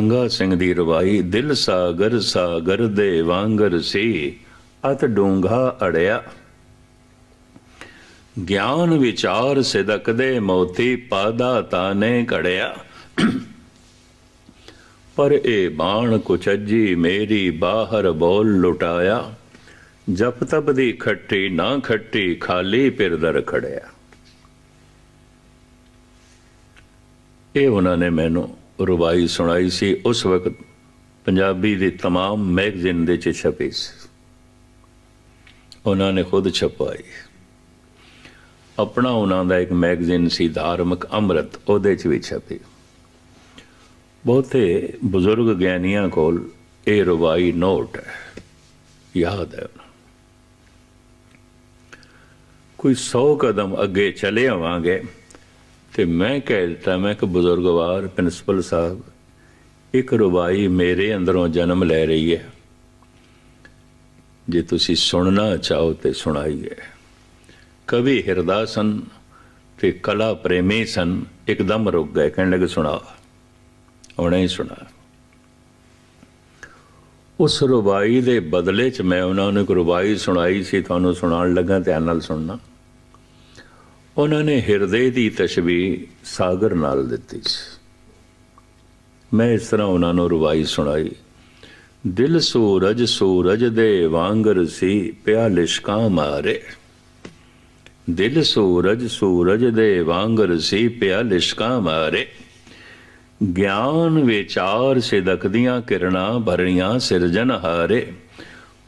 ਗੰਗਾ ਸਿੰਘ ਦੀ ਰਵਾਈ, ਦਿਲ ਸਾਗਰ ਸਾਗਰ ਦੇ ਵਾਂਗਰ ਸੀ, ਅਤ ਡੂੰਘਾ ਅੜਿਆ। ਗਿਆਨ ਵਿਚਾਰ ਸਿਦਕ ਦੇ ਮੋਤੀ, ਪਾਦਾ ਤਾਨੇ ਘੜਿਆ। ਪਰ ਇਹ ਬਾਣ ਕੁਚੱਜੀ ਮੇਰੀ, ਬਾਹਰ ਬੋਲ ਲੁਟਾਇਆ। ਜਪ ਤਪ ਦੀ ਖੱਟੀ ਨਾ ਖੱਟੀ, ਖਾਲੀ ਪਿਰਦਰ ਖੜਿਆ। ਇਹ ਉਹਨਾਂ ਨੇ ਮੈਨੂੰ ਰੁਬਾਈ ਸੁਣਾਈ ਸੀ ਉਸ ਵਕਤ ਪੰਜਾਬੀ ਦੀ तमाम ਮੈਗਜ਼ੀਨ ਦੇ ਚ ਛਪੀ ਸੀ ਉਹਨਾਂ ਨੇ ਖੁਦ ਛਪਾਈ ਆਪਣਾ ਉਹਨਾਂ ਦਾ ਇੱਕ ਮੈਗਜ਼ੀਨ ਸੀ ਧਾਰਮਿਕ ਅੰਮ੍ਰਿਤ ਉਹਦੇ ਚ ਵੀ ਛਪੀ ਬਹੁਤੇ ਬਜ਼ੁਰਗ ਗਿਆਨੀਆਂ ਕੋਲ ਇਹ ਰੁਬਾਈ ਨੋਟ ਹੈ ਯਾਦ ਹੈ ਕੋਈ 100 ਕਦਮ ਅੱਗੇ ਚਲੇ ਆਵਾਂਗੇ ਤੇ ਮੈਂ ਕਹਿ ਦਿੱਤਾ, ਮੈਂ ਕਿ ਬਜ਼ੁਰਗਵਾਰ, ਪ੍ਰਿੰਸੀਪਲ ਸਾਹਿਬ, ਇੱਕ ਰੁਬਾਈ ਮੇਰੇ ਅੰਦਰੋਂ ਜਨਮ ਲੈ ਰਹੀ ਹੈ। ਜੇ ਤੁਸੀਂ ਸੁਣਨਾ ਚਾਹੋ ਤੇ ਸੁਣਾਈਏ। ਕਵੀ ਹਿਰਦਾ ਸਨ ਤੇ ਕਲਾ ਪ੍ਰੇਮੀ ਸਨ, ਇੱਕਦਮ ਰੁਕ ਗਏ, ਕਹਿਣ ਲੱਗੇ, ਸੁਣਾ। ਉਹਨੇ ਹੀ ਸੁਣਾ। ਉਸ ਰੁਬਾਈ ਦੇ ਬਦਲੇ ਚ ਮੈਂ ਉਹਨਾਂ ਨੂੰ ਇੱਕ ਰੁਬਾਈ ਸੁਣਾਈ ਸੀ, ਤੁਹਾਨੂੰ ਸੁਣਾਉਣ ਲੱਗਾ, ਧਿਆਨ ਨਾਲ ਸੁਣਨਾ। ਉਹਨਾਂ ਨੇ ਹਿਰਦੇ ਦੀ ਤਸ਼ਬੀਹ ਸਾਗਰ ਨਾਲ ਦਿੱਤੀ। ਸੀ ਮੈਂ ਇਸ ਤਰ੍ਹਾਂ ਉਹਨਾਂ ਨੂੰ ਰੁਬਾਈ ਸੁਣਾਈ। ਦਿਲ ਸੂਰਜ ਸੂਰਜ ਦੇ ਵਾਂਗਰ ਸੀ, ਪਿਆ ਲਿਸ਼ਕਾਂ ਮਾਰੇ। ਦਿਲ ਸੂਰਜ ਸੂਰਜ ਦੇ ਵਾਂਗਰ ਸੀ, ਪਿਆ ਲਿਸ਼ਕਾਂ ਮਾਰੇ। ਗਿਆਨ ਵਿਚਾਰ ਸਿਦਕਦੀਆਂ ਕਿਰਨਾਂ ਭਰੀਆਂ ਸਿਰਜਨ ਹਾਰੇ।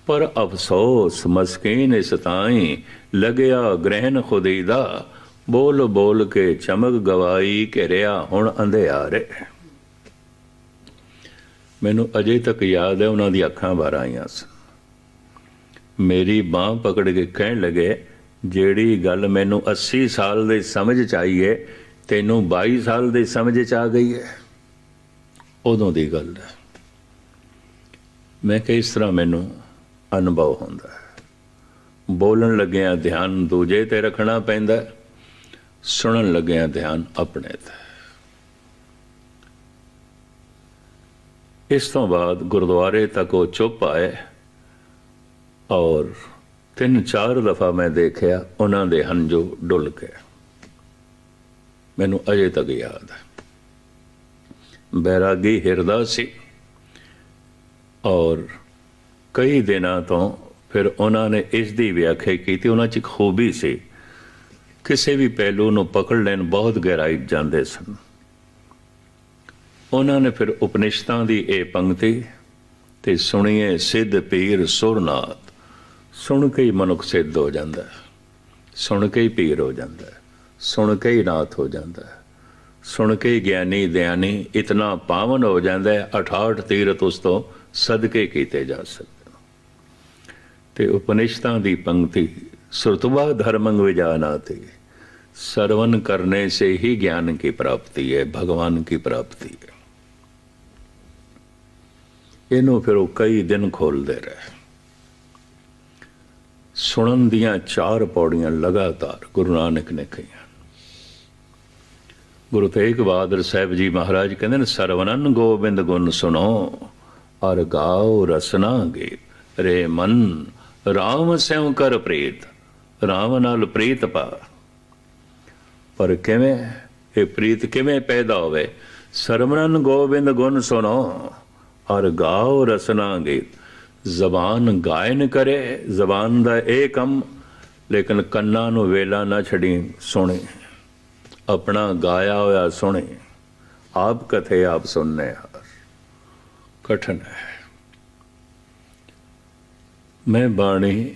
ਪਰ ਅਫਸੋਸ ਮਸਕੀਨ ਇਸ ਤਾਈ, ਲਗਿਆ ਗ੍ਰਹਿਣ ਖੁਦੀ ਦਾ। ਬੋਲ ਬੋਲ ਕੇ ਚਮਕ ਗਵਾਈ ਘਿਰਿਆ ਹੁਣ ਅੰਧਿਆਰੇ। ਮੈਨੂੰ ਅਜੇ ਤੱਕ ਯਾਦ ਹੈ ਉਹਨਾਂ ਦੀ ਅੱਖਾਂ ਬਾਹਰ ਆਈਆਂ ਸਨ। ਮੇਰੀ ਬਾਹ ਪਕੜ ਕੇ ਕਹਿਣ ਲੱਗੇ, ਜਿਹੜੀ ਗੱਲ ਮੈਨੂੰ 80 ਸਾਲ ਦੇ ਸਮਝ ਚ ਆਈ ਹੈ ਤੈਨੂੰ 22 ਸਾਲ ਦੇ ਸਮਝ ਚ ਆ ਗਈ ਹੈ ਉਦੋਂ ਦੀ ਗੱਲ ਹੈ। ਮੈਂ ਕਿ ਇਸ ਤਰ੍ਹਾਂ ਮੈਨੂੰ ਅਨੁਭਵ ਹੁੰਦਾ ਹੈ। ਬੋਲਣ ਲੱਗਿਆਂ ਧਿਆਨ ਦੂਜੇ ਤੇ ਰੱਖਣਾ ਪੈਂਦਾ ਸੁਣਨ ਲੱਗਿਆ ਧਿਆਨ ਆਪਣੇ ਤੇ। ਇਸ ਤੋਂ ਬਾਅਦ ਗੁਰਦੁਆਰੇ ਤੱਕ ਉਹ ਚੁੱਪ ਆਏ ਔਰ ਤਿੰਨ ਚਾਰ ਦਫਾ ਮੈਂ ਦੇਖਿਆ ਉਹਨਾਂ ਦੇ ਹੰਝੂ ਡੁੱਲ ਕੇ। ਮੈਨੂੰ ਅਜੇ ਤੱਕ ਯਾਦ ਹੈ। ਬੈਰਾਗੀ ਹਿਰਦਾ ਸੀ ਔਰ ਕਈ ਦਿਨਾਂ ਤੋਂ ਫਿਰ ਉਹਨਾਂ ਨੇ ਇਸ ਦੀ ਵਿਆਖਿਆ ਕੀਤੀ। ਉਹਨਾਂ 'ਚ ਇੱਕ ਖੂਬੀ ਸੀ ਕਿਸੇ ਵੀ ਪਹਿਲੂ ਨੂੰ ਪਕੜ ਲੈਣ ਬਹੁਤ ਗਹਿਰਾਈ ਜਾਂਦੇ ਸਨ। ਉਹਨਾਂ ਨੇ ਫਿਰ ਉਪਨਿਸ਼ਦਾਂ ਦੀ ਇਹ ਪੰਕਤੀ ਤੇ ਸੁਣੀਏ ਸਿੱਧ ਪੀਰ ਸੁਰਨਾਥ। ਸੁਣ ਕੇ ਹੀ ਮਨੁੱਖ ਸਿੱਧ ਹੋ ਜਾਂਦਾ ਹੈ। ਸੁਣ ਕੇ ਹੀ ਪੀਰ ਹੋ ਜਾਂਦਾ ਹੈ। ਸੁਣ ਕੇ ਹੀ ਨਾਥ ਹੋ ਜਾਂਦਾ ਹੈ। ਸੁਣ ਕੇ ਹੀ ਗਿਆਨੀ ਦਿਆਨੀ ਇਤਨਾ ਪਾਵਨ ਹੋ ਜਾਂਦਾ ਹੈ 68 ਤੀਰਤ ਉਸ ਤੋਂ ਸਦਕੇ ਕੀਤੇ ਜਾ ਸਕਦੇ ਤੇ ਉਪਨਿਸ਼ਦਾਂ ਦੀ ਪੰਕਤੀ ਸੁਰਤਵਾ ਧਰਮੰਗ ਵਿਜਾਨਾਤੇ ਸਰਵਨ करने से ही ज्ञान की प्राप्ति है भगवान की प्राप्ति है ਇਹਨੂੰ ਫਿਰ ਉਹ ਕਈ ਦਿਨ ਖੋਲਦੇ ਰਹੇ ਸੁਣਨ ਦੀਆਂ ਚਾਰ ਪੌੜੀਆਂ ਲਗਾਤਾਰ ਗੁਰੂ ਨਾਨਕ ਨੇ ਕਹੀਆਂ ਗੁਰੂ ਤੇਗ ਬਹਾਦਰ ਸਾਹਿਬ ਜੀ ਮਹਾਰਾਜ ਕਹਿੰਦੇ ਨੇ ਸਰਵਨਨ ਗੋਬਿੰਦ ਗੁਣ ਸੁਣੋ ਔਰ ਗਾਓ ਰਸਨਾ ਗੇ ਰੇ ਮਨ RAM ਸਿਉ ਕਰ ਪ੍ਰੀਤ ਰਾਮ ਨਾਲ ਪ੍ਰੀਤ ਪਾ ਪਰ ਕਿਵੇਂ ਇਹ ਪ੍ਰੀਤ ਕਿਵੇਂ ਪੈਦਾ ਹੋਵੇ? ਸਰਵਨਨ ਗੋਬਿੰਦ ਗੁਣ ਸੁਣੋ ਔਰ ਗਾਓ ਰਸਨਾ ਗੀਤ। ਜ਼ਬਾਨ ਗਾਇਨ ਕਰੇ, ਜ਼ਬਾਨ ਦਾ ਇਹ ਕੰਮ, ਲੇਕਿਨ ਕੰਨਾਂ ਨੂੰ ਵੇਲਾ ਨਾ ਛੜੀ ਸੁਣੇ। ਆਪਣਾ ਗਾਇਆ ਹੋਇਆ ਸੁਣੇ, ਆਪ ਕਥੇ ਆਪ ਸੁਣਨੇ ਹਰ। ਕਠਨ ਹੈ। ਮੈਂ ਬਾਣੀ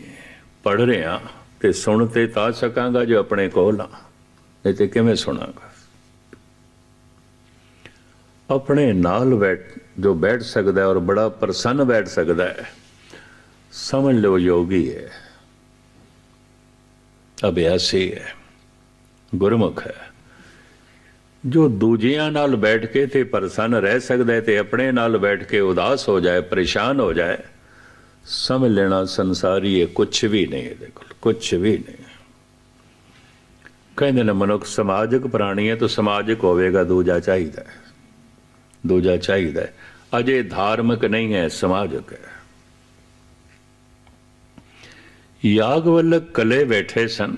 ਪੜ ਰਿਹਾ ਤੇ ਸੁਣ ਤੇ ਤਾਂ ਸਕਾਂਗਾ ਜੋ ਆਪਣੇ ਕੋਲ ਆ। ਨਹੀਂ ਤੇ ਕਿਵੇਂ ਸੁਣਾਂਗਾ? ਆਪਣੇ ਨਾਲ ਬੈਠ, ਜੋ ਬੈਠ ਸਕਦਾ ਹੈ ਔਰ ਬੜਾ ਪ੍ਰਸੰਨ ਬੈਠ ਸਕਦਾ ਹੈ, ਸਮਝ ਲਓ ਯੋਗੀ ਹੈ। ਅਭਿਆਸੀ ਹੈ। ਗੁਰਮੁਖ ਹੈ। ਜੋ ਦੂਜਿਆਂ ਨਾਲ ਬੈਠ ਕੇ ਤੇ ਪ੍ਰਸੰਨ ਰਹਿ ਸਕਦਾ ਹੈ ਤੇ ਆਪਣੇ ਨਾਲ ਬੈਠ ਕੇ ਉਦਾਸ ਹੋ ਜਾਏ, ਪਰੇਸ਼ਾਨ ਹੋ ਜਾਏ ਸਮਝ ਲੈਣਾ ਸੰਸਾਰੀ ਹੈ ਕੁਝ ਵੀ ਨਹੀਂ ਇਹਦੇ ਕੋਲ ਕੁਝ ਵੀ ਨਹੀਂ। ਕਹਿੰਦੇ ਨੇ, ਮਨੁੱਖ ਸਮਾਜਿਕ ਪ੍ਰਾਣੀ ਹੈ, ਤਾਂ ਸਮਾਜਿਕ ਹੋਵੇਗਾ, ਦੂਜਾ ਚਾਹੀਦਾ ਹੈ। ਦੂਜਾ ਚਾਹੀਦਾ ਹੈ। ਅਜੇ ਧਾਰਮਿਕ ਨਹੀਂ ਹੈ, ਸਮਾਜਿਕ ਹੈ। ਯਾਗਵਲਕ ਕਲੇ ਬੈਠੇ ਸਨ।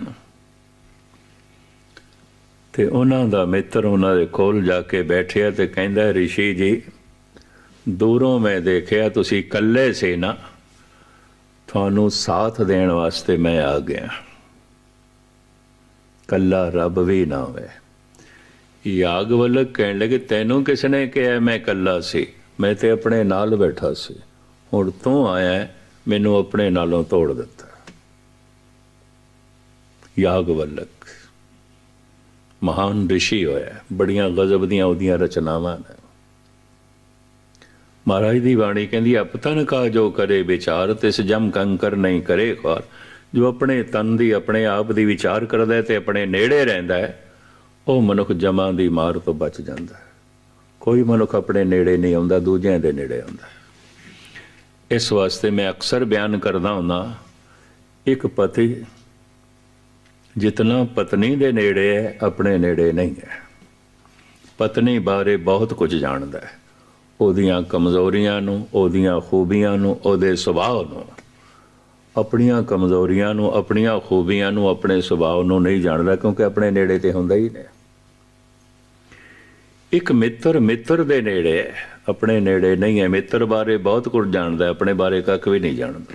ਤੇ ਉਹਨਾਂ ਦਾ ਮਿੱਤਰ ਉਹਨਾਂ ਦੇ ਕੋਲ ਜਾ ਕੇ ਬੈਠਿਆ ਤੇ ਕਹਿੰਦਾ, ਰਿਸ਼ੀ ਜੀ, ਦੂਰੋਂ ਮੈਂ ਦੇਖਿਆ, ਤੁਸੀਂ ਇਕੱਲੇ ਸੀ ਨਾ। ਤੁਹਾਨੂੰ ਸਾਥ ਦੇਣ ਵਾਸਤੇ ਮੈਂ ਆ ਗਿਆ। ਕੱਲਾ ਰੱਬ ਵੀ ਨਾ ਹੋਵੇ। ਯਾਗਵਲਕ ਕਹਿਣ ਲੱਗੇ, ਤੈਨੂੰ ਕਿਸ ਨੇ ਕਿਹਾ? ਮੈਂ ਕੱਲਾ ਸੀ। ਮੈਂ ਤੇ ਆਪਣੇ ਨਾਲ ਬੈਠਾ ਸੀ। ਹੁਣ ਤੂੰ ਆਇਆ ਮੈਨੂੰ ਆਪਣੇ ਨਾਲੋਂ ਤੋੜ ਦਿੱਤਾ। ਯਾਗਵਲਕ ਮਹਾਨ ਰਿਸ਼ੀ ਹੋਇਆ। ਬੜੀਆਂ ਗਜ਼ਬ ਦੀਆਂ ਉਹਦੀਆਂ ਰਚਨਾਵਾਂ ਨੇ। ਮਹਾਰਾਜ ਦੀ ਬਾਣੀ ਕਹਿੰਦੀ, ਅਪਤਨ ਕਾ ਜੋ ਕਰੇ ਵਿਚਾਰ, ਤਿਸ ਜਮ ਕੰਕਰ ਨਹੀਂ ਕਰੇ ਖਾਰ ਜੋ ਆਪਣੇ ਤਨ ਦੀ, ਆਪਣੇ ਆਪ ਦੀ ਵਿਚਾਰ ਕਰਦਾ ਹੈ ਤੇ ਆਪਣੇ ਨੇੜੇ ਰਹਿੰਦਾ ਹੈ, ਉਹ ਮਨੁੱਖ ਜਮਾਂ ਦੀ ਮਾਰ ਤੋਂ ਬਚ ਜਾਂਦਾ ਹੈ। ਕੋਈ ਮਨੁੱਖ ਆਪਣੇ ਨੇੜੇ ਨਹੀਂ ਆਉਂਦਾ, ਦੂਜਿਆਂ ਦੇ ਨੇੜੇ ਆਉਂਦਾ ਇਸ ਵਾਸਤੇ ਮੈਂ ਅਕਸਰ ਬਿਆਨ ਕਰਦਾ ਹੁੰਦਾ, ਇੱਕ ਪਤੀ ਜਿਤਨਾ ਪਤਨੀ ਦੇ ਨੇੜੇ ਹੈ, ਆਪਣੇ ਨੇੜੇ ਨਹੀਂ ਹੈ। ਪਤਨੀ ਬਾਰੇ ਬਹੁਤ ਕੁਝ ਜਾਣਦਾ ਹੈ। ਉਹਦੀਆਂ ਕਮਜ਼ੋਰੀਆਂ ਨੂੰ, ਉਹਦੀਆਂ ਖੂਬੀਆਂ ਨੂੰ, ਉਹਦੇ ਸੁਭਾਅ ਨੂੰ। ਆਪਣੀਆਂ ਕਮਜ਼ੋਰੀਆਂ ਨੂੰ, ਆਪਣੀਆਂ ਖੂਬੀਆਂ ਨੂੰ ਆਪਣੇ ਸੁਭਾਅ ਨੂੰ ਨਹੀਂ ਜਾਣਦਾ ਕਿਉਂਕਿ ਆਪਣੇ ਨੇੜੇ ਤੇ ਹੁੰਦਾ ਹੀ ਨਹੀਂ। ਇੱਕ ਮਿੱਤਰ ਮਿੱਤਰ ਦੇ ਨੇੜੇ ਹੈ। ਆਪਣੇ ਨੇੜੇ ਨਹੀਂ ਹੈ। ਮਿੱਤਰ ਬਾਰੇ ਬਹੁਤ ਕੁਝ ਜਾਣਦਾ ਆਪਣੇ ਬਾਰੇ ਕੱਖ ਵੀ ਨਹੀਂ ਜਾਣਦਾ।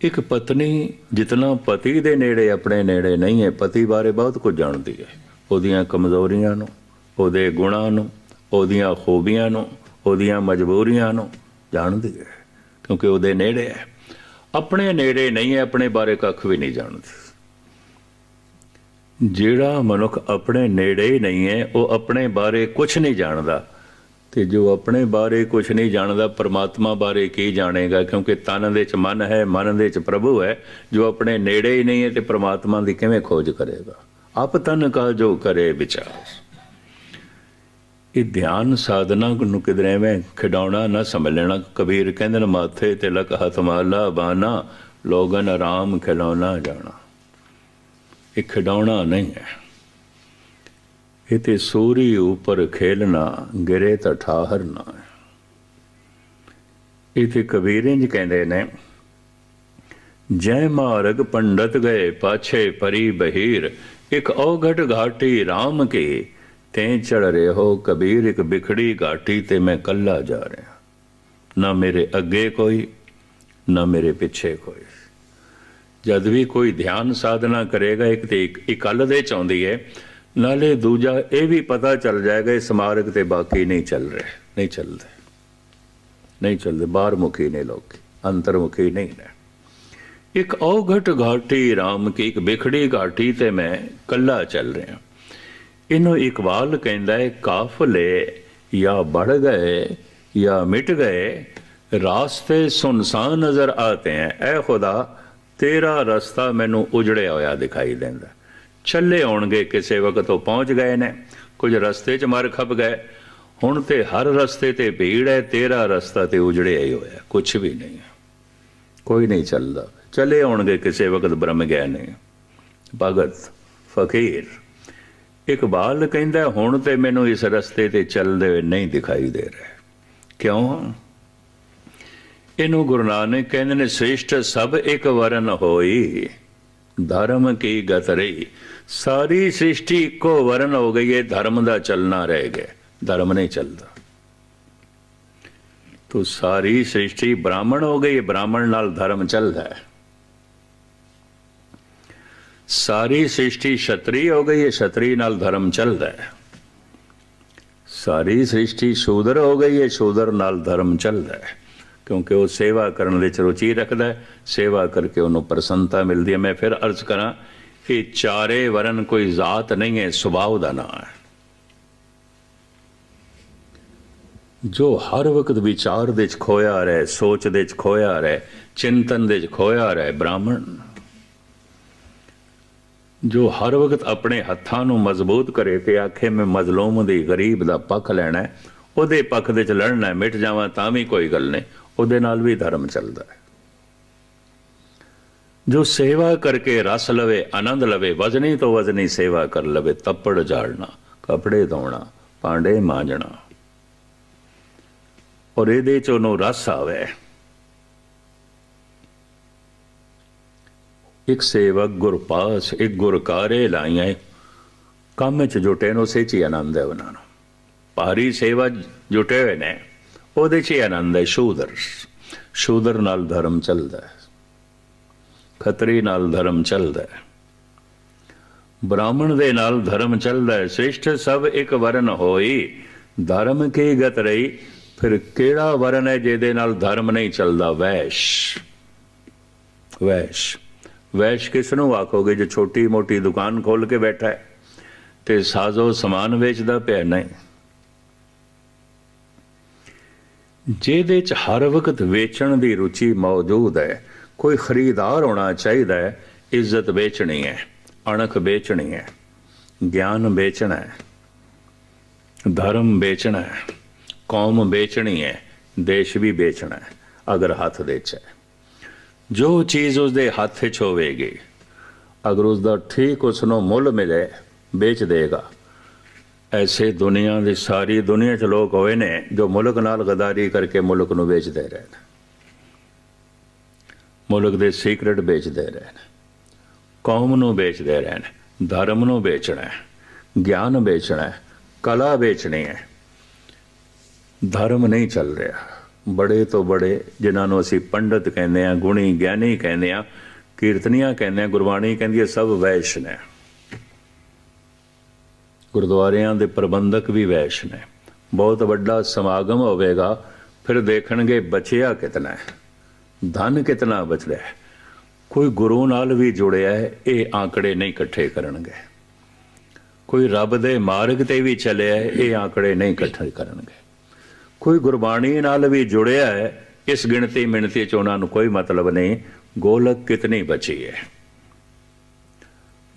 ਇੱਕ ਪਤਨੀ ਜਿਤਨਾ ਪਤੀ ਦੇ ਨੇੜੇ ਆਪਣੇ ਨੇੜੇ ਨਹੀਂ ਹੈ, ਪਤੀ ਬਾਰੇ ਬਹੁਤ ਕੁਝ ਜਾਣਦੀ ਹੈ। ਉਹਦੀਆਂ ਕਮਜ਼ੋਰੀਆਂ ਨੂੰ, ਉਹਦੇ ਗੁਣਾਂ ਨੂੰ ਉਹਦੀਆਂ ਖੂਬੀਆਂ ਨੂੰ, ਉਹਦੀਆਂ ਮਜਬੂਰੀਆਂ ਨੂੰ ਜਾਣਦੀ ਹੈ, ਕਿਉਂਕਿ ਉਹਦੇ ਨੇੜੇ ਹੈ। ਆਪਣੇ ਨੇੜੇ ਨਹੀਂ ਹੈ, ਆਪਣੇ ਬਾਰੇ ਕੱਖ ਵੀ ਨਹੀਂ ਜਾਣਦੀ। ਜਿਹੜਾ ਮਨੁੱਖ ਆਪਣੇ ਨੇੜੇ ਹੀ ਨਹੀਂ ਹੈ, ਉਹ ਆਪਣੇ ਬਾਰੇ ਕੁਝ ਨਹੀਂ ਜਾਣਦਾ। ਤੇ ਜੋ ਆਪਣੇ ਬਾਰੇ ਕੁਝ ਨਹੀਂ ਜਾਣਦਾ, ਪਰਮਾਤਮਾ ਬਾਰੇ ਕੀ ਜਾਣੇਗਾ? ਕਿਉਂਕਿ ਤਨ ਦੇ ਚ ਮਨ ਹੈ, ਮਨ ਦੇ ਚ ਪ੍ਰਭੂ ਹੈ। ਜੋ ਆਪਣੇ ਨੇੜੇ ਹੀ ਨਹੀਂ ਹੈ, ਤੇ ਪਰਮਾਤਮਾ ਦੀ ਕਿਵੇਂ ਖੋਜ ਕਰੇਗਾ? ਆਪ ਤਨ ਕਾ ਜੋ ਕਰੇ ਵਿਚਾਰ? ਇਹ ਧਿਆਨ ਸਾਧਨਾ ਨੂੰ ਕਿਧਰੇ ਐਵੇਂ ਖਿਡਾਉਣਾ ਨਾ ਸਮਝ ਲੈਣਾ। ਕਬੀਰ ਕਹਿੰਦੇ ਨੇ, ਮਾਥੇ ਤੇ ਲਕ ਹੱਥ ਮਾਲਾ ਬਾਨਾ ਲੋਗਨ ਆਰਾਮ ਖਿਲਾਉਣਾ ਜਾਣਾ। ਇਹ ਖਿਡਾਉਣਾ ਨਹੀਂ ਹੈ। ਇਹ ਤੇ ਸੂਰੀ ਉਪਰ ਖੇਲਣਾ, ਗਿਰੇ ਤਾਂ ਠਾਹਰਨਾ ਇਹ ਤੇ ਕਬੀਰ ਇੰਜ ਕਹਿੰਦੇ ਨੇ, ਜੈ ਮਾਰਗ ਪੰਡਤ ਗਏ, ਪਾਛੇ ਪਰੀ ਬਹੀਰ, ਇੱਕ ਔਗਟ ਘਾਟੀ RAM ਕੇ ਤੈਂ ਚੜ ਰਹੇ ਹੋ ਕਬੀਰ ਇੱਕ ਬਿਖੜੀ ਘਾਟੀ ਤੇ ਮੈਂ ਕੱਲਾ ਜਾ ਰਿਹਾ। ਨਾ ਮੇਰੇ ਅੱਗੇ ਕੋਈ, ਨਾ ਮੇਰੇ ਪਿੱਛੇ ਕੋਈ। ਜਦ ਵੀ ਕੋਈ ਧਿਆਨ ਸਾਧਨਾ ਕਰੇਗਾ, ਇੱਕ ਤੇ ਇੱਕ ਇਕੱਲ ਦੇ ਚ ਹੈ ਨਾਲੇ ਦੂਜਾ ਇਹ ਵੀ ਪਤਾ ਚੱਲ ਜਾਏਗਾ, ਇਹ ਸਮਾਰਕ ਤੇ ਬਾਕੀ ਨਹੀਂ ਚੱਲ ਰਹੇ, ਨਹੀਂ ਚੱਲਦੇ। ਨਹੀਂ ਚੱਲਦੇ ਬਾਹਰ ਮੁਖੀ ਨੇ ਲੋਕ, ਅੰਤਰਮੁਖੀ ਨਹੀਂ ਨੇ। ਇੱਕ ਔਗਟ ਘਾਟੀ RAM ਕੀ, ਇੱਕ ਬਿਖੜੀ ਘਾਟੀ ਤੇ ਮੈਂ ਕੱਲਾ ਚੱਲ ਰਿਹਾ। ਇਹਨੂੰ ਇਕਬਾਲ ਕਹਿੰਦਾ ਹੈ ਕਾਫਲੇ ਜਾਂ बढ़ ਗਏ, ਜਾਂ ਮਿਟ ਗਏ, ਰਾਸਤੇ ਸੁਨਸਾਨ ਨਜ਼ਰ ਆਤੇ ਹੈ ਐ ਖੁਦਾ, ਤੇਰਾ ਰਸਤਾ ਮੈਨੂੰ ਉਜੜਿਆ ਹੋਇਆ ਦਿਖਾਈ ਦਿੰਦਾ। ਚੱਲੇ ਆਉਣਗੇ ਕਿਸੇ ਵਕਤ ਉਹ ਪਹੁੰਚ ਗਏ ਨੇ। ਕੁਝ ਰਸਤੇ 'ਚ ਮਰ ਖੱਪ ਗਏ। ਹੁਣ ਤੇ ਹਰ ਰਸਤੇ ਤੇ ਭੀੜ ਹੈ ਤੇਰਾ ਰਸਤਾ ਤੇ ਉਜੜਿਆ ਹੀ ਹੋਇਆ। ਕੁਝ ਵੀ ਨਹੀਂ। ਕੋਈ ਨਹੀਂ ਚੱਲਦਾ। ਚਲੇ ਆਉਣਗੇ ਕਿਸੇ ਵਕਤ ਬ੍ਰਹਮ ਗਿਆਨ ਨੇ। ਭਗਤ, ਫਕੀਰ। ਇਕਬਾਲ ਕਹਿੰਦਾ, ਹੁਣ ਤੇ ਮੈਨੂੰ ਇਸ ਰਸਤੇ ਤੇ ਚੱਲਦੇ ਹੋਏ ਨਹੀਂ ਦਿਖਾਈ ਦੇ ਰਿਹਾ। ਕਿਉਂ? ਇਹਨੂੰ ਗੁਰੂ ਨਾਨਕ ਕਹਿੰਦੇ ਨੇ, ਸ੍ਰੇਸ਼ਟ ਸਭ ਇੱਕ ਵਰਨ ਹੋਈ, ਧਰਮ ਕੀ ਗਤ ਰਹੀ? ਸਾਰੀ ਸ੍ਰਿਸ਼ਟੀ ਇੱਕੋ ਵਰਨ ਹੋ ਗਈ ਹੈ ਧਰਮ ਦਾ ਚੱਲਣਾ ਰਹਿ ਗਿਆ, ਧਰਮ ਨਹੀਂ ਚੱਲਦਾ। ਤੋ ਸਾਰੀ ਸ੍ਰਿਸ਼ਟੀ ਬ੍ਰਾਹਮਣ ਹੋ ਗਈ, ਬ੍ਰਾਹਮਣ ਨਾਲ ਧਰਮ ਚੱਲਦਾ ਹੈ। ਸਾਰੀ ਸ੍ਰਿਸ਼ਟੀ ਛਤਰੀ ਹੋ ਗਈ ਹੈ ਛਤਰੀ ਨਾਲ ਧਰਮ ਚੱਲਦਾ ਹੈ। ਸਾਰੀ ਸ੍ਰਿਸ਼ਟੀ ਸ਼ੂਦਰ ਹੋ ਗਈ ਹੈ ਸ਼ੂਦਰ ਨਾਲ ਧਰਮ ਚੱਲਦਾ ਹੈ। ਕਿਉਂਕਿ ਉਹ ਸੇਵਾ ਕਰਨ ਵਿੱਚ ਰੁਚੀ ਰੱਖਦਾ ਹੈ, ਸੇਵਾ ਕਰਕੇ ਉਹਨੂੰ ਪ੍ਰਸੰਨਤਾ ਮਿਲਦੀ ਹੈ। ਮੈਂ ਫਿਰ ਅਰਜ਼ ਕਰਾਂ ਕਿ ਚਾਰੇ ਵਰਨ ਕੋਈ ਜ਼ਾਤ ਨਹੀਂ ਹੈ, ਸੁਭਾਅ ਦਾ ਨਾਮ ਹੈ। ਜੋ ਹਰ ਵਕਤ ਵਿਚਾਰ ਦੇ ਚ ਖੋਇਆ ਰਹੇ, ਸੋਚ ਦੇ ਚ ਖੋਇਆ ਰਹੇ, ਚਿੰਤਨ ਦੇ ਚ ਖੋਇਆ ਰਹੇ, ਬ੍ਰਾਹਮਣ। ਜੋ ਹਰ ਵਕਤ ਆਪਣੇ ਹੱਥਾਂ ਨੂੰ ਮਜ਼ਬੂਤ ਕਰੇ ਤੇ ਆਖੇ, ਮੈਂ ਮਜ਼ਲੂਮ ਦੀ ਗਰੀਬ ਦਾ ਪੱਖ ਲੈਣਾ ਉਹਦੇ ਪੱਖ ਦੇ ਚ ਲੜਨਾ ਮਿਟ ਜਾਵਾਂ ਤਾਂ ਵੀ ਕੋਈ ਗੱਲ ਨਹੀਂ। ਉਹਦੇ ਨਾਲ ਵੀ ਧਰਮ ਚੱਲਦਾ ਹੈ। ਜੋ ਸੇਵਾ ਕਰਕੇ ਰਸ ਲਵੇ, ਆਨੰਦ ਲਵੇ, ਵਜ਼ਨੀ ਤੋਂ ਵਜ਼ਨੀ ਸੇਵਾ ਕਰ ਲਵੇ, ਤੱਪੜ ਝਾੜਨਾ, ਕਪੜੇ ਧੋਣਾ, ਭਾਂਡੇ ਮਾਂਜਣਾ। ਔਰ ਇਹਦੇ ਚ ਉਹਨੂੰ ਰਸ ਆਵੇ। ਇੱਕ ਸੇਵਕ ਗੁਰਪਾਸ ਇੱਕ ਗੁਰਕਾਰੇ ਲਾਈਆਂ ਕੰਮ ਚ ਜੁਟੇ ਨੂੰ ਸੇ ਚ ਆਨੰਦ ਹੈ ਉਹਨਾਂ ਨੂੰ। ਭਾਰੀ ਸੇਵਾ ਜੁਟੇ ਹੋਏ ਨੇ, ਉਹਦੇ ਚ ਆਨੰਦ ਹੈ, ਸ਼ੂਦਰ। ਸ਼ੂਦਰ ਨਾਲ ਧਰਮ ਚੱਲਦਾ ਹੈ। ਖੱਤਰੀ ਨਾਲ ਧਰਮ ਚੱਲਦਾ ਹੈ। ਬ੍ਰਾਹਮਣ ਦੇ ਨਾਲ ਧਰਮ ਚੱਲਦਾ ਹੈ। ਸ੍ਰੇਸ਼ਟ ਸਭ ਇੱਕ ਵਰਨ ਹੋਈ, ਧਰਮ ਕੀ ਗਤ ਰਹੀ? ਫਿਰ ਕਿਹੜਾ ਵਰਨ ਹੈ ਜਿਹਦੇ ਨਾਲ ਧਰਮ ਨਹੀਂ ਚੱਲਦਾ? ਵੈਸ਼। ਵੈਸ਼। ਵੈਸ਼ ਕਿਸ ਨੂੰ ਆਖੋਗੇ ਜੋ ਛੋਟੀ ਮੋਟੀ ਦੁਕਾਨ ਖੋਲ ਕੇ ਬੈਠਾ ਹੈ? ਤੇ ਸਾਜ਼ੋ ਸਮਾਨ ਵੇਚਦਾ ਪਿਆ ਨਹੀਂ। ਜਿਹਦੇ ਚ ਹਰ ਵਕਤ ਵੇਚਣ ਦੀ ਰੁਚੀ ਮੌਜੂਦ ਹੈ, ਕੋਈ ਖਰੀਦਾਰ ਹੋਣਾ ਚਾਹੀਦਾ ਹੈ, ਇੱਜ਼ਤ ਵੇਚਣੀ ਹੈ, ਅਣਖ ਵੇਚਣੀ ਹੈ, ਗਿਆਨ ਵੇਚਣਾ ਹੈ, ਧਰਮ ਵੇਚਣਾ ਹੈ, ਕੌਮ ਵੇਚਣੀ ਹੈ, ਦੇਸ਼ ਵੀ ਵੇਚਣਾ ਹੈ, ਅਗਰ ਹੱਥ ਦੇ ਚ ਹੈ। ਜੋ ਚੀਜ਼ ਉਸਦੇ ਹੱਥ 'ਚ ਹੋਵੇਗੀ, ਅਗਰ ਉਸ ਦਾ ਠੀਕ ਉਸ ਨੂੰ ਮੁੱਲ ਮਿਲੇ, ਵੇਚ ਦੇਗਾ। ਐਸੇ ਦੁਨੀਆ ਦੀ ਸਾਰੀ ਦੁਨੀਆ 'ਚ ਲੋਕ ਹੋਏ ਨੇ ਜੋ ਮੁਲਕ ਨਾਲ ਗਦਾਰੀ ਕਰਕੇ ਮੁਲਕ ਨੂੰ ਵੇਚਦੇ ਰਹੇ ਨੇ ਮੁਲਕ ਦੇ ਸੀਕ੍ਰੇਟ ਵੇਚਦੇ ਰਹੇ ਨੇ ਕੌਮ ਨੂੰ ਵੇਚਦੇ ਰਹੇ ਨੇ ਧਰਮ ਨੂੰ ਵੇਚਣਾ ਹੈ, ਗਿਆਨ ਵੇਚਣਾ ਹੈ, ਕਲਾ ਵੇਚਣੀ ਹੈ। ਧਰਮ ਨਹੀਂ ਚੱਲ ਰਿਹਾ। ਬੜੇ ਤੋਂ ਬੜੇ, ਜਿਨ੍ਹਾਂ ਨੂੰ ਅਸੀਂ ਪੰਡਤ ਕਹਿੰਦੇ ਆ ਗੁਣੀ ਗਿਆਨੀ ਕਹਿੰਦੇ ਆ ਕੀਰਤਨੀਆਂ ਕਹਿੰਦੇ ਆ ਗੁਰਬਾਣੀ ਕਹਿੰਦੀ ਹੈ, ਸਭ ਵੈਸ਼ ਨੇ। ਗੁਰਦੁਆਰਿਆਂ ਦੇ ਪ੍ਰਬੰਧਕ ਵੀ ਵੈਸ਼ ਨੇ। ਬਹੁਤ ਵੱਡਾ ਸਮਾਗਮ ਹੋਵੇਗਾ, ਫਿਰ ਦੇਖਣਗੇ ਬਚਿਆ ਕਿਤਨਾ ਹੈ, ਧਨ ਕਿਤਨਾ ਬਚਦਾ ਹੈ। ਕੋਈ ਗੁਰੂ ਨਾਲ ਵੀ ਜੁੜਿਆ ਹੈ, ਇਹ ਆંકੜੇ ਨਹੀਂ ਇਕੱਠੇ ਕਰਨਗੇ। ਕੋਈ ਰੱਬ ਦੇ ਮਾਰਗ ਤੇ ਵੀ ਚੱਲਿਆ ਹੈ, ਇਹ ਆંકੜੇ ਨਹੀਂ ਇਕੱਠੇ ਕਰਨਗੇ। ਕੋਈ ਗੁਰਬਾਣੀ ਨਾਲ ਵੀ ਜੁੜਿਆ ਹੈ, ਇਸ ਗਿਣਤੀ ਮਿਣਤੀ ਚ ਉਹਨਾਂ ਨੂੰ ਕੋਈ ਮਤਲਬ ਨਹੀਂ, ਗੋਲਕ ਕਿਤਨੀ ਬਚੀ ਹੈ?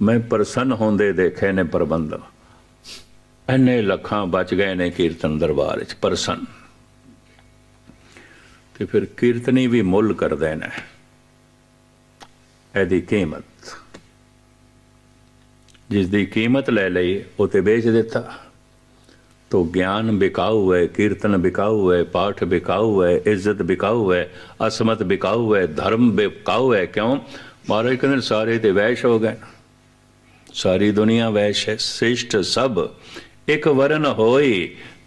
ਮੈਂ ਪ੍ਰਸੰਨ ਹੁੰਦੇ ਦੇਖੇ ਨੇ ਪ੍ਰਬੰਧ ਇੰਨੇ ਲੱਖਾਂ ਬਚ ਗਏ ਨੇ ਕੀਰਤਨ ਦਰਬਾਰ ਵਿੱਚ ਪ੍ਰਸੰਨ। ਤੇ ਫਿਰ ਕੀਰਤਨੀ ਵੀ ਮੁੱਲ ਕਰਦੇ ਨੇ। ਇਹਦੀ ਕੀਮਤ। ਜਿਸ ਦੀ ਕੀਮਤ ਲੈ ਲਈ, ਉਹ ਤੇ ਵੇਚ ਦਿੱਤਾ। तो ज्ञान बिकाऊ है कीर्तन बिकाऊ है पाठ बिकाऊ है इज्जत बिकाऊ है असमत बिकाऊ है धर्म बिकाऊ है क्यों महाराज कहते सारे ते वैश हो गए सारी दुनिया वैश है श्रेष्ठ सब एक वर्ण होई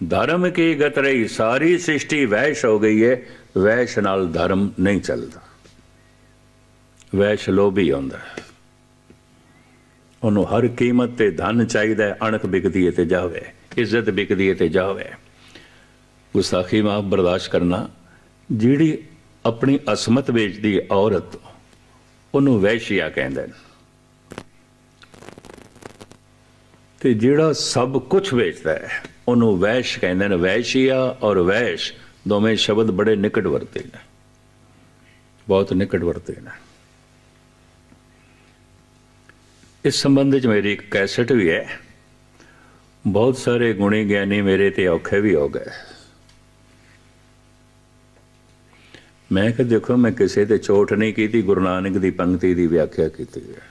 धर्म की गत रही सारी सृष्टि वैश हो गई है वैश नाल धर्म नहीं चलता वैश लोभी ਹੁੰਦਾ ਉਹਨੂੰ ਹਰ ਕੀਮਤ ਤੇ ਧਨ ਚਾਹੀਦਾ ਹੈ ਅਣਖ ਵਿਕਦੀ ਹੈ ਤੇ ਜਾਵੇ ਇੱਜ਼ਤ ਵਿਕਦੀ ਹੈ ਤੇ ਜਾਵੇ। ਗੁਸਾਖੀ ਮਾਫ ਬਰਦਾਸ਼ਤ ਕਰਨਾ, ਜਿਹੜੀ ਆਪਣੀ ਅਸਮਤ ਵੇਚਦੀ ਔਰਤ, ਉਹਨੂੰ ਵੈਸ਼ੀਆ ਕਹਿੰਦੇ ਨੇ। ਤੇ ਜਿਹੜਾ ਸਭ ਕੁਝ ਵੇਚਦਾ ਹੈ, ਉਹਨੂੰ ਵੈਸ਼ ਕਹਿੰਦੇ ਨੇ। ਵੈਸ਼ੀਆ ਔਰ ਵੈਸ਼ ਦੋਵੇਂ ਸ਼ਬਦ ਬੜੇ ਨਿਕਟ ਵਰਤੇ ਨੇ। ਬਹੁਤ ਨਿਕਟ ਵਰਤੇ ਨੇ। ਇਸ ਸੰਬੰਧ ਵਿੱਚ ਮੇਰੀ ਇੱਕ ਕੈਸਟ ਵੀ ਹੈ। ਬਹੁਤ ਸਾਰੇ ਗੁਣੀ ਗਿਆਨੀ ਮੇਰੇ ਤੇ ਔਖੇ ਵੀ ਹੋ ਗਏ। ਮੈਂ ਕਿ ਦੇਖੋ, ਮੈਂ ਕਿਸੇ ਤੇ ਚੋਟ ਨਹੀਂ ਕੀਤੀ, ਗੁਰੂ ਨਾਨਕ ਦੀ ਪੰਕਤੀ ਦੀ ਵਿਆਖਿਆ ਕੀਤੀ ਹੈ।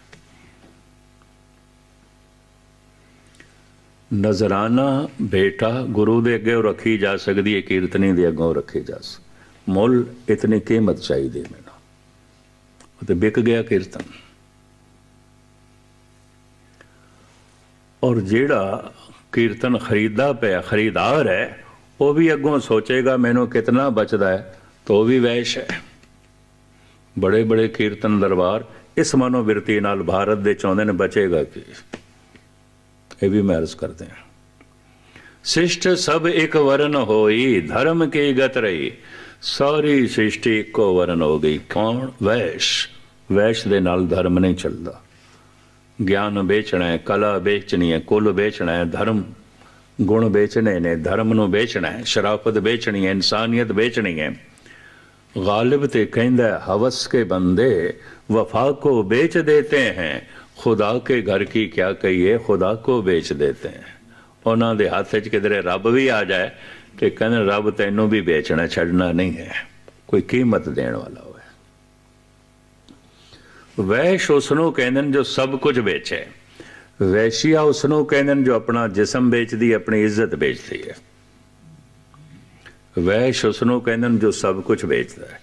ਨਜ਼ਰਾਨਾ ਬੇਟਾ, ਗੁਰੂ ਦੇ ਅੱਗੇ ਰੱਖੀ ਜਾ ਸਕਦੀ ਹੈ, ਕੀਰਤਨੀ ਦੇ ਅੱਗੇ ਰੱਖੀ ਜਾ ਸਕਦੀ ਮੁੱਲ ਇਤਨੀ ਕੀਮਤ ਚਾਹੀਦੀ ਮੈਨੂੰ। ਉਹ ਤੇ ਵਿਕ ਗਿਆ ਕੀਰਤਨ। ਔਰ ਜਿਹੜਾ ਕੀਰਤਨ ਖਰੀਦਾ ਪਿਆ ਖਰੀਦਾਰ ਹੈ, ਉਹ ਵੀ ਅੱਗੋਂ ਸੋਚੇਗਾ ਮੈਨੂੰ ਕਿਤਨਾ ਬਚਦਾ ਹੈ, ਤੋ ਵੀ ਵੈਸ਼ ਹੈ। ਬੜੇ ਬੜੇ ਕੀਰਤਨ ਦਰਬਾਰ, ਇਸ ਮਨੋਵਿਰਤੀ ਨਾਲ ਭਾਰਤ ਦੇ ਚਾਹੁੰਦੇ ਨੇ ਬਚੇਗਾ ਕਿ? ਇਹ ਵੀ ਮੈਂ ਅਰਜ਼ ਕਰਦੇ ਹਾਂ। ਸਿਸ਼ਟ ਸਭ ਇੱਕ ਵਰਨ ਹੋਈ, ਧਰਮ ਕੀ ਗਤ ਰਹੀ? ਸਾਰੀ ਸ੍ਰਿਸ਼ਟੀ ਇੱਕੋ ਵਰਨ ਹੋ ਗਈ, ਕੌਣ? ਵੈਸ਼। ਵੈਸ਼ ਦੇ ਨਾਲ ਧਰਮ ਨਹੀਂ ਚੱਲਦਾ। ਗਿਆਨ ਵੇਚਣਾ ਹੈ, ਕਲਾ ਵੇਚਣੀ ਹੈ, ਕੁੱਲ ਵੇਚਣਾ ਹੈ, ਧਰਮ, ਗੁਣ ਵੇਚਣੇ ਨੇ, ਧਰਮ ਨੂੰ ਵੇਚਣਾ ਹੈ, ਸ਼ਰਾਫਤ ਵੇਚਣੀ ਹੈ, ਇਨਸਾਨੀਅਤ ਵੇਚਣੀ ਹੈ। ਗਾਲਿਬ ਤੇ ਕਹਿੰਦਾ ਹਵਸ ਕੇ ਬੰਦੇ ਵਫਾ ਕੋ ਵੇਚ ਦੇਤੇ ਹੈ। ਖੁਦਾ ਕੇ ਘਰ ਕੀ ਕਿਆ ਕਹੀਏ, ਖੁਦਾ ਕੋ ਵੇਚ ਦੇਤੇ ਹੈ। ਉਹਨਾਂ ਦੇ ਹੱਥ 'ਚ ਕਿਧਰੇ ਰੱਬ ਵੀ ਆ ਜਾਏ ਤੇ ਕਹਿੰਦੇ ਰੱਬ ਤੈਨੂੰ ਵੀ ਵੇਚਣਾ, ਛੱਡਣਾ ਨਹੀਂ ਹੈ। ਕੋਈ ਕੀਮਤ ਦੇਣ ਵਾਲਾ ਵੈਸ਼ ਉਸ ਨੂੰ ਕਹਿੰਦੇ ਨੇ ਜੋ ਸਭ ਕੁਝ ਵੇਚੇ। ਵੈਸ਼ੀਆ ਉਸ ਨੂੰ ਕਹਿੰਦੇ ਨੇ ਜੋ ਆਪਣਾ ਜਿਸਮ ਵੇਚਦੀ, ਆਪਣੀ ਇੱਜ਼ਤ ਵੇਚਦੀ ਹੈ। ਵੈਸ਼ ਉਸ ਨੂੰ ਕਹਿੰਦੇ ਨੇ ਜੋ ਸਭ ਕੁਝ ਵੇਚਦਾ ਹੈ।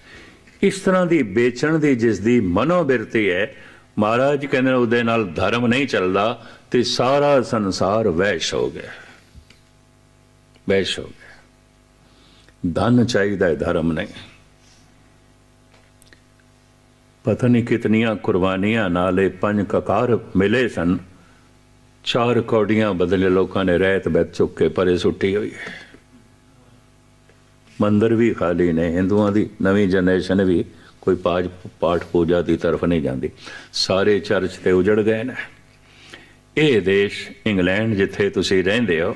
ਇਸ ਤਰ੍ਹਾਂ ਦੀ ਵੇਚਣ ਦੀ ਜਿਸ ਦੀ ਮਨੋਬਿਰਤੀ ਹੈ, ਮਹਾਰਾਜ ਕਹਿੰਦੇ ਨੇ ਉਹਦੇ ਨਾਲ ਧਰਮ ਨਹੀਂ ਚੱਲਦਾ ਤੇ ਸਾਰਾ ਸੰਸਾਰ ਵੈਸ਼ ਹੋ ਗਿਆ। ਵੈਸ਼ ਹੋ ਗਿਆ। ਧਨ ਚਾਹੀਦਾ ਹੈ, ਧਰਮ ਨਹੀਂ। ਪਤਾ ਨਹੀਂ ਕਿਤਨੀਆਂ ਕੁਰਬਾਨੀਆਂ ਨਾਲੇ ਪੰਜ ਕਕਾਰ ਮਿਲੇ ਸਨ। ਚਾਰ ਕੌਡੀਆਂ ਬਦਲੇ ਲੋਕਾਂ ਨੇ ਰਹਿਤ ਬੈਤ ਚੁੱਕ ਕੇ ਪਰੇ ਸੁੱਟੀ ਹੋਈ ਹੈ। ਮੰਦਰ ਵੀ ਖਾਲੀ ਨੇ, ਹਿੰਦੂਆਂ ਦੀ ਨਵੀਂ ਜਨਰੇਸ਼ਨ ਵੀ ਕੋਈ ਪਾਜ ਪਾਠ ਪੂਜਾ ਦੀ ਤਰਫ ਨਹੀਂ ਜਾਂਦੀ। ਸਾਰੇ ਚਰਚ ਤੇ ਉਜੜ ਗਏ ਨੇ। ਇਹ ਦੇਸ਼ ਇੰਗਲੈਂਡ ਜਿੱਥੇ ਤੁਸੀਂ ਰਹਿੰਦੇ ਹੋ,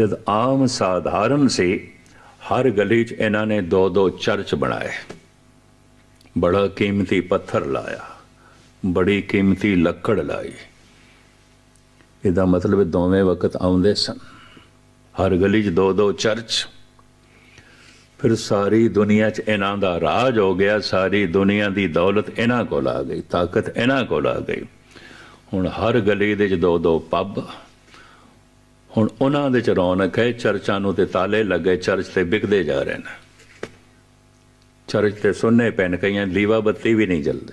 ਜਦ ਆਮ ਸਾਧਾਰਨ ਸੀ, ਹਰ ਗਲੀ 'ਚ ਇਹਨਾਂ ਨੇ ਦੋ ਦੋ ਚਰਚ ਬਣਾਏ। ਬੜਾ ਕੀਮਤੀ ਪੱਥਰ ਲਾਇਆ, ਬੜੀ ਕੀਮਤੀ ਲੱਕੜ ਲਾਈ। ਇਹਦਾ ਮਤਲਬ ਦੋਵੇਂ ਵਕਤ ਆਉਂਦੇ ਸਨ। ਹਰ ਗਲੀ 'ਚ ਦੋ ਦੋ ਚਰਚ। ਫਿਰ ਸਾਰੀ ਦੁਨੀਆ 'ਚ ਇਹਨਾਂ ਦਾ ਰਾਜ ਹੋ ਗਿਆ, ਸਾਰੀ ਦੁਨੀਆ ਦੀ ਦੌਲਤ ਇਹਨਾਂ ਕੋਲ ਆ ਗਈ, ਤਾਕਤ ਇਹਨਾਂ ਕੋਲ ਆ ਗਈ। ਹੁਣ ਹਰ ਗਲੀ ਦੇ 'ਚ ਦੋ ਦੋ ਪੱਬ। ਹੁਣ ਉਹਨਾਂ ਦੇ 'ਚ ਰੌਣਕ ਹੈ, ਚਰਚਾਂ ਨੂੰ ਤੇ ਤਾਲੇ ਲੱਗੇ, ਚਰਚ ਤੇ ਵਿਕਦੇ ਜਾ ਰਹੇ ਨੇ। ਚਰਚ ਤੇ ਸੁੰਨੇ ਪੈਣ ਕਈਆਂ ਲੀਵਾ ਬੱਤੀ ਵੀ ਨਹੀਂ ਜਲਦੀ।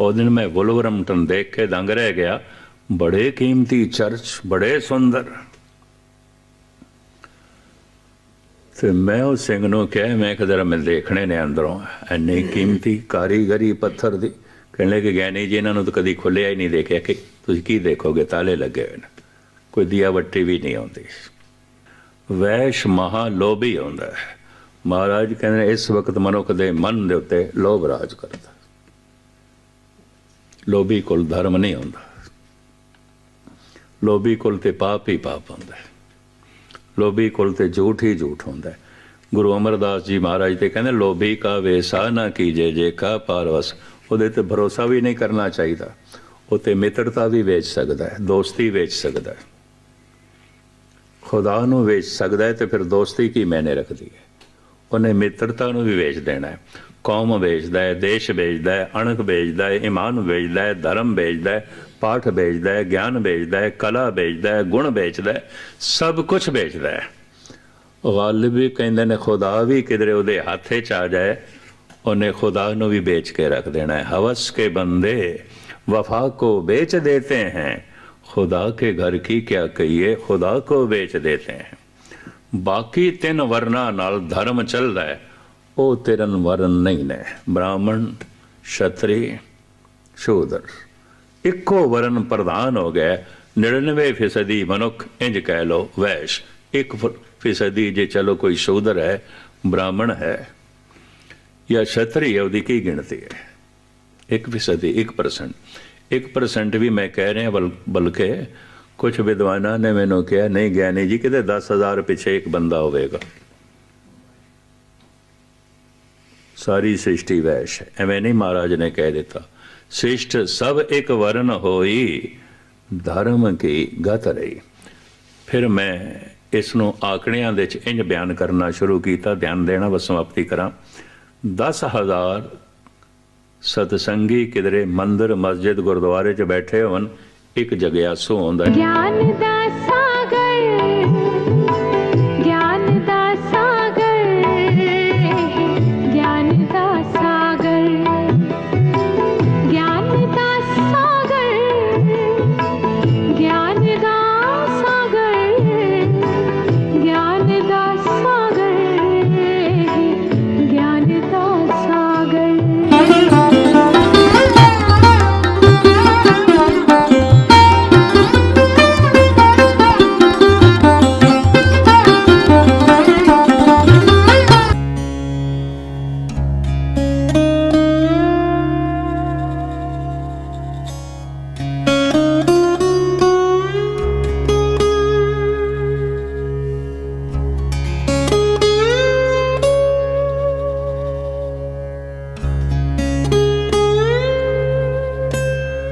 ਉਹ ਦਿਨ ਮੈਂ ਵੁਲਵਰਮਟਨ ਦੇਖ ਕੇ ਦੰਗ ਰਹਿ ਗਿਆ। ਬੜੇ ਕੀਮਤੀ ਚਰਚ, ਬੜੇ ਸੁੰਦਰ। ਤੇ ਮੈਂ ਉਹ ਸਿੰਘ ਨੂੰ ਕਿਹਾ, ਮੈਂ ਕਿ ਮੈਂ ਦੇਖਣੇ ਨੇ ਅੰਦਰੋਂ। ਐਨੀ ਕੀਮਤੀ ਕਾਰੀਗਰੀ ਪੱਥਰ ਦੀ। ਕਹਿਣ ਲੱਗੇ ਗਿਆਨੀ ਜੀ, ਇਹਨਾਂ ਨੂੰ ਤਾਂ ਕਦੀ ਖੁੱਲਿਆ ਹੀ ਨਹੀਂ ਦੇਖਿਆ ਕਿ ਤੁਸੀਂ ਕੀ ਦੇਖੋਗੇ? ਤਾਲੇ ਲੱਗੇ ਹੋਏ ਨੇ। ਕੋਈ ਦੀਆ ਵੱਟੀ ਵੀ ਨਹੀਂ ਆਉਂਦੀ। ਵੈਸ਼ ਮਹਾ ਲੋਭੀ ਆਉਂਦਾ ਹੈ। ਮਹਾਰਾਜ ਕਹਿੰਦੇ ਨੇ, ਇਸ ਵਕਤ ਮਨੁੱਖ ਦੇ ਮਨ ਦੇ ਉੱਤੇ ਲੋਭ ਰਾਜ ਕਰਦਾ। ਲੋਭੀ ਕੋਲ ਧਰਮ ਨਹੀਂ ਹੁੰਦਾ। ਲੋਭੀ ਕੋਲ ਤੇ ਪਾਪ ਹੀ ਪਾਪ ਹੁੰਦਾ ਹੈ। ਲੋਭੀ ਕੋਲ ਤੇ ਝੂਠ ਹੀ ਝੂਠ ਹੁੰਦਾ ਹੈ। ਗੁਰੂ ਅਮਰਦਾਸ ਜੀ ਮਹਾਰਾਜ ਤੇ ਕਹਿੰਦੇ ਲੋਭੀ ਕਾ ਵੇਸਾ ਨਾ ਕੀਜੇ ਜੇ ਕਾ ਪਾਰਵਸ। ਉਹਦੇ ਤੇ ਭਰੋਸਾ ਵੀ ਨਹੀਂ ਕਰਨਾ ਚਾਹੀਦਾ। ਉਹ ਤੇ ਮਿੱਤਰਤਾ ਵੀ ਵੇਚ ਸਕਦਾ ਹੈ ਦੋਸਤੀ ਵੇਚ ਸਕਦਾ ਹੈ। ਖੁਦਾ ਨੂੰ ਵੇਚ ਸਕਦਾ ਹੈ ਤੇ ਫਿਰ ਦੋਸਤੀ ਕੀ ਮੈਨੇ ਰੱਖਦੀ ਹੈ? ਉਹਨੇ ਮਿੱਤਰਤਾ ਨੂੰ ਵੀ ਵੇਚ ਦੇਣਾ ਹੈ ਕੌਮ ਵੇਚਦਾ ਹੈ ਦੇਸ਼ ਵੇਚਦਾ ਹੈ ਅਣਖ ਵੇਚਦਾ ਹੈ ਇਮਾਨ ਵੇਚਦਾ ਹੈ ਧਰਮ ਵੇਚਦਾ ਹੈ ਪਾਠ ਵੇਚਦਾ ਹੈ ਗਿਆਨ ਵੇਚਦਾ ਹੈ ਕਲਾ ਵੇਚਦਾ ਹੈ ਗੁਣ ਵੇਚਦਾ ਹੈ ਸਭ ਕੁਝ ਵੇਚਦਾ ਹੈ ਗਾਲਿਬ ਵੀ ਕਹਿੰਦੇ ਨੇ ਖੁਦਾ ਵੀ ਕਿਧਰੇ ਉਹਦੇ ਹੱਥੇ ਚ ਆ ਜਾਏ ਉਹਨੇ ਖੁਦਾ ਨੂੰ ਵੀ ਵੇਚ ਕੇ ਰੱਖ ਦੇਣਾ ਹੈ ਹਵਸ ਕੇ ਬੰਦੇ ਵਫਾ को बेच देते हैं खुदा के घर की क्या कहिए खुदा को बेच देते हैं ਬਾਕੀ ਤਿੰਨ ਵਰਨਾ ਨਾਲ ਧਰਮ ਚੱਲਦਾ ਹੈ। ਉਹ ਤਿੰਨ ਵਰਨ ਨਹੀਂ ਨੇ। ਬ੍ਰਾਹਮਣ, ਛਤਰੀ, ਸ਼ੂਦਰ। ਇੱਕੋ ਵਰਨ ਪ੍ਰਧਾਨ ਹੋ ਗਏ 99% ਫੀਸਦੀ ਮਨੁੱਖ, ਇੰਜ ਕਹਿ ਲੋ ਵੈਸ਼। 1% ਫੀਸਦੀ ਜੇ ਚਲੋ ਕੋਈ ਸ਼ੂਦਰ ਹੈ, ਬ੍ਰਾਹਮਣ ਹੈ। ਜਾਂ ਛਤਰੀ ਹੈ, ਉਹਦੀ ਕੀ ਗਿਣਤੀ ਹੈ? 1% ਫੀਸਦੀ 1% 1% ਵੀ ਮੈਂ ਕਹਿ ਰਿਹਾ, ਬਲ- ਬਲਕਿ ਕੁਝ ਵਿਦਵਾਨਾਂ ਨੇ ਮੈਨੂੰ ਕਿਹਾ, ਨਹੀਂ ਗਿਆਨੀ ਜੀ, ਕਿਤੇ 10000 ਪਿੱਛੇ ਇੱਕ ਬੰਦਾ ਹੋਵੇਗਾ। ਸਾਰੀ ਸ੍ਰਿਸ਼ਟੀ ਵੈਸ਼ ਹੈ। ਐਵੇਂ ਨਹੀਂ ਮਹਾਰਾਜ ਨੇ ਕਹਿ ਦਿੱਤਾ। ਸ੍ਰਿਸ਼ਟ ਸਭ ਇੱਕ ਵਰਨ ਹੋਈ, ਧਰਮ ਕੀ ਗਤ ਰਹੀ। ਫਿਰ ਮੈਂ ਇਸ ਨੂੰ ਆਕੜਿਆਂ ਦੇ ਚ ਇੰਜ ਬਿਆਨ ਕਰਨਾ ਸ਼ੁਰੂ ਕੀਤਾ, ਧਿਆਨ ਦੇਣਾ ਬਸ ਸਮਾਪਤੀ ਕਰਾਂ। 10000 ਸਤਸੰਗੀ ਕਿਧਰੇ ਮੰਦਰ, ਮਸਜਿਦ, ਗੁਰਦੁਆਰੇ 'ਚ ਬੈਠੇ ਹੋਣ ਇੱਕ ਜਗਿਆਸੂ ਹੁੰਦਾ ਹੈ। ਗਿਆਨ ਦਾ